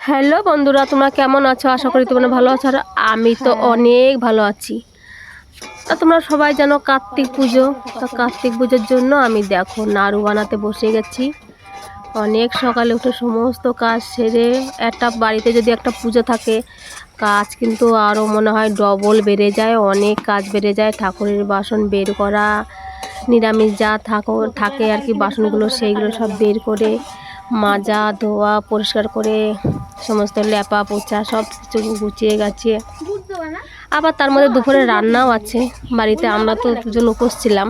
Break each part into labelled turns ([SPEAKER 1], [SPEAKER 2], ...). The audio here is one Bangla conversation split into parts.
[SPEAKER 1] হ্যালো বন্ধুরা তোমরা কেমন আছো? আশা করি তোমরা ভালো আছো। আর আমি তো অনেক ভালো আছি। তা তোমরা সবাই জানো কার্তিক পুজো। তা কার্তিক পুজোর জন্য আমি দেখো নাড়ু বানাতে বসে গেছি। অনেক সকালে উঠে সমস্ত কাজ সেরে একটা বাড়িতে যদি একটা পুজো থাকে কাজ কিন্তু আরও মনে হয় ডবল বেড়ে যায় অনেক কাজ বেড়ে যায়। ঠাকুরের বাসন বের করা নিরামিষ যা থাকো থাকে আর কি বাসনগুলো সেইগুলো সব বের করে মাজা ধোয়া পরিষ্কার করে সমস্ত ল্যাপা পোচা সব কিছু গুছিয়ে গাছিয়ে। আবার তার মধ্যে দুপুরে রান্নাও আছে। বাড়িতে আমরা তো দুজন উপোস ছিলাম।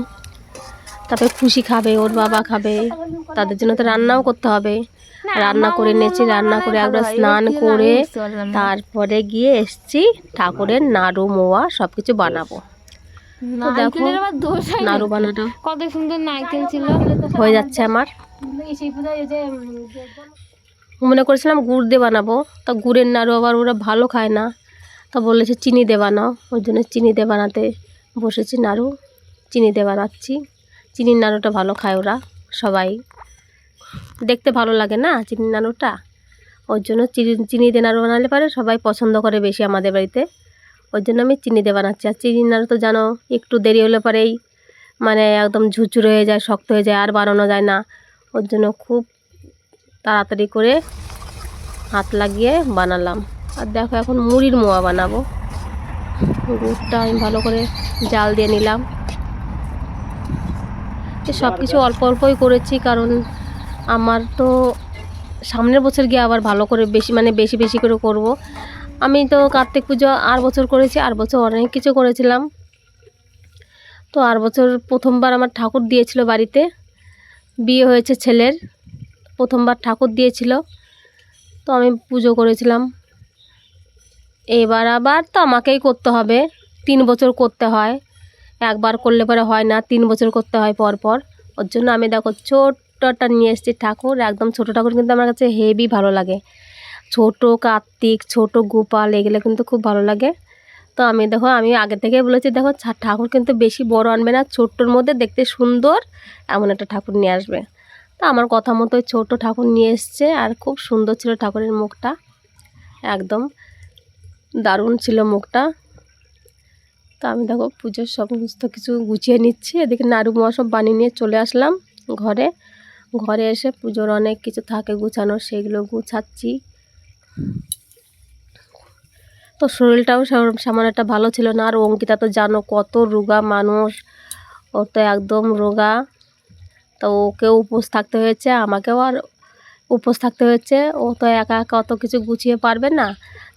[SPEAKER 1] তারপরে খুশি খাবে ওর বাবা খাবে তাদের জন্য তো রান্নাও করতে হবে। রান্না করে নিয়েছি রান্না করে একবার স্নান করে তারপরে গিয়ে এসছি ঠাকুরের নাড়ু মোয়া সব কিছু বানাবো। তো দেখো
[SPEAKER 2] নারকেলের আবার দোষ
[SPEAKER 1] নাড়ু বানানো।
[SPEAKER 2] কত সুন্দর নারকেল ছিল।
[SPEAKER 1] হয়ে যাচ্ছে আমার। মনে করেছিলাম গুড় দিয়ে বানাবো। তা গুড়ের নাড়ু আবার ওরা ভালো খায় না। তা বলেছে চিনি দিয়ে বানাও। ওই জন্য চিনি দিয়ে বানাতে বসেছি নাড়ু। চিনি দিয়ে বানাচ্ছি। চিনির নাড়ুটা ভালো খায় ওরা সবাই। দেখতে ভালো লাগে না চিনির নাড়ুটা? ওর জন্য চিনি চিনি দিয়ে নাড়ু বানালে পারে সবাই পছন্দ করে বেশি আমাদের বাড়িতে। ওই জন্য আমি চিনি দিয়ে বানাচ্ছি। আর চিনির নাড়ু তো জানো, একটু দেরি হলে পরেই মানে একদম ঝুরঝুর হয়ে যায়, শক্ত হয়ে যায়, আর বানানো যায় না। ওর জন্য খুব তাড়াতাড়ি করে হাত লাগিয়ে বানালাম। আর দেখো এখন মুড়ির মোয়া বানাবো। গুড়টা আমি ভালো করে জাল দিয়ে নিলাম। সব কিছু অল্প অল্পই করেছি কারণ আমার তো সামনের বছর গিয়ে আবার ভালো করে বেশি মানে বেশি বেশি করে করব। আমি তো কার্তিক পুজো আর বছর করেছি আর বছর অনেক কিছু করেছিলাম। তো আর বছর প্রথমবার আমার ঠাকুর দিয়েছিল বাড়িতে। বিয়ে হয়েছে ছেলের। প্রথমবার ঠাকুর দিয়েছিল, তো আমি পুজো করেছিলাম। এবার আবার তো আমাকেই করতে হবে, তিন বছর করতে হয়। একবার করলে পরে হয় না, তিন বছর করতে হয় পর পর। ওর জন্য আমি দেখো ছোট্টটা নিয়ে এসেছি ঠাকুর, একদম ছোটো ঠাকুর কিন্তু আমার কাছে হেভি ভালো লাগে। ছোট কার্তিক, ছোট গোপাল, এগুলো কিন্তু খুব ভালো লাগে। তো আমি দেখো, আমি আগে থেকে বলেছি, দেখো ঠাকুর কিন্তু বেশি বড় আনবে না, ছোট্টর মধ্যে দেখতে সুন্দর, এমন একটা ঠাকুর নিয়ে আসবে। তো আমার কথা মতো ছোটো ঠাকুর নিয়ে এসছে আর খুব সুন্দর ছিল ঠাকুরের মুখটা। একদম দারুণ ছিল মুখটা। তো আমি দেখো পুজোর সমস্ত কিছু গুছিয়ে নিচ্ছি। এদিকে নাড়ু মোয়া সব বানিয়ে নিয়ে চলে আসলাম ঘরে। ঘরে এসে পুজোর অনেক কিছু থাকে গুছানো, সেগুলো গুছাচ্ছি। তো শরীরটাও সামান্য একটা ভালো ছিল না। আর অঙ্কিতা তো জানো কত রোগা মানুষ। ও তো একদম রোগা। তো ওকেও উপোস থাকতে হয়েছে, আমাকেও আর উপোস থাকতে হয়েছে। ও তো একা একা অত কিছু গুছিয়ে পারবে না।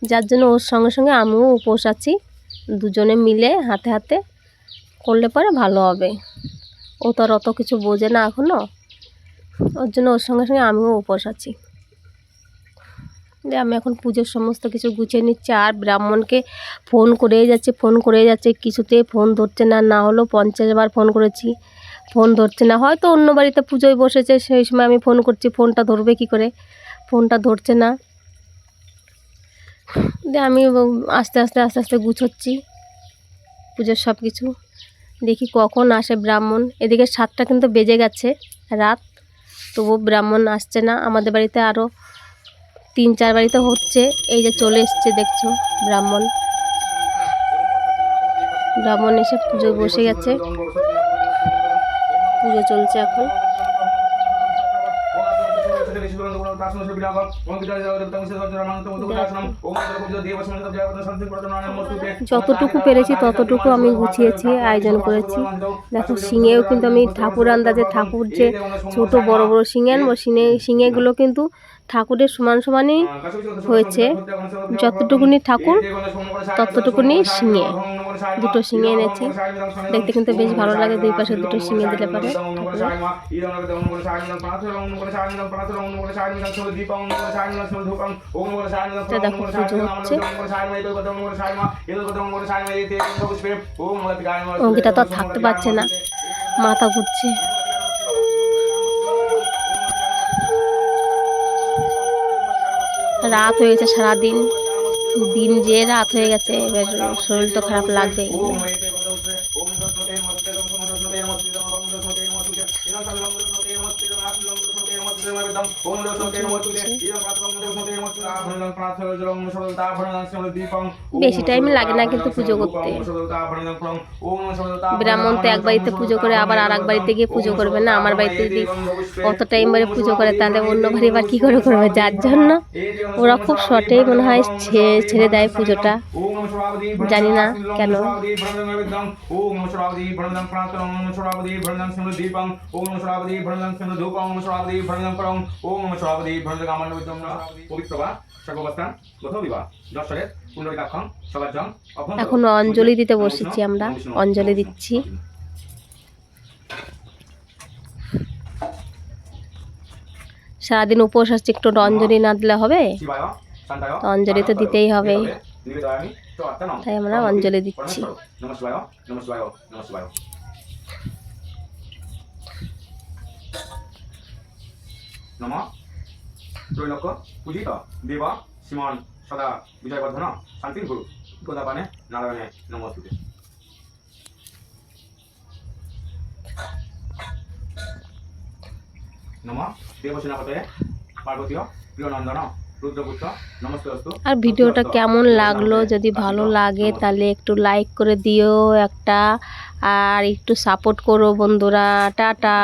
[SPEAKER 1] যার জন্য ওর সঙ্গে সঙ্গে আমিও উপোস আছি। দুজনে মিলে হাতে হাতে। করলে পরে ভালো হবে। ও তো আর অত কিছু বোঝে না এখনও ওর জন্য ওর সঙ্গে সঙ্গে আমিও উপোস আছি। যে আমি এখন পুজোর সমস্ত কিছু গুছিয়ে নিচ্ছি। আর ব্রাহ্মণকে ফোন করেই যাচ্ছে, ফোন করেই যাচ্ছে। কিছুতে ফোন ধরছে না না হলেও পঞ্চাশ বার ফোন করেছি। ফোন ধরছে না। হয়তো অন্য বাড়িতে পুজোয় বসেছে, সেই সময় আমি ফোন করছি, ফোনটা ধরবে কি করে? ফোনটা ধরছে না। দিয়ে আমি আস্তে আস্তে আস্তে আস্তে গুছোচ্ছি পুজোর সব কিছু দেখি কখন আসে ব্রাহ্মণ। এদিকে সাতটা কিন্তু বেজে গেছে রাত তবু ব্রাহ্মণ আসছে না। আমাদের বাড়িতে আরও তিন, চার বাড়িতে হচ্ছে। এই যে চলে এসছে, দেখছ, ব্রাহ্মণ। ব্রাহ্মণ এসে পুজোয় বসে গেছে। পুজো চলছে এখন। যতটুকু পেরেছি ততটুকু আমি গুছিয়েছি আয়োজন করেছি দেখো শিঙেও কিন্তু আমি ঠাকুর আন্দাজে ঠাকুর যে ছোট বড় বড় শিঙে আনব শিঙে শিঙেগুলো কিন্তু ঠাকুরের সমান সমানই হয়েছে যতটুকুনি ঠাকুর ততটুকুনি শিঙে দুটো শিঙে এনেছি দেখতে কিন্তু বেশ ভালো লাগে দুই পাশে দুটো শিঙে দিলে পারে অঙ্কিতা তো আর থাকতে পারছে না মাথা ঘুরছে রাত হয়ে গেছে সারাদিন দিন যে রাত হয়ে গেছে এবার শরীর তো খারাপ লাগবেই বেশি টাইম লাগে না কিন্তু পুজো করতে। ব্রাহ্মণ তো এক বাড়িতে পুজো করে আবার আর এক বাড়িতে গিয়ে পুজো করবে না? আমার বাড়িতে যদি অত টাইম ধরে পুজো করে তাহলে অন্য বাড়ি আবার কী করে করবে? যার জন্য ওরা খুব শর্টেই মনে হয় ছেড়ে দেয় পুজোটা। জানি না কেন? এখন অঞ্জলি দিতে বসেছি আমরা। অঞ্জলি দিচ্ছি। সারাদিন উপোস আসছে একটু অঞ্জলি না দিলে হবে?
[SPEAKER 3] অঞ্জলি তো দিতেই হবে।
[SPEAKER 1] তাই আমরা অঞ্জলি দিচ্ছি।
[SPEAKER 3] নম। ত্রৈলোক্য পূজিত দেব শ্রীমন সদা বিজয়বর্ধন শান্তির গুরু গোদাপানে নারায়ণে নমস্তুতে। নম। দেবসেনাপতে পার্বতীয় নমস্তে অস্তু
[SPEAKER 1] আর ভিডিওটা কেমন লাগল? যদি ভালো লাগে তাহলে একটু লাইক করে দিও একটা। আর একটু সাপোর্ট করো বন্ধুরা। টাটা।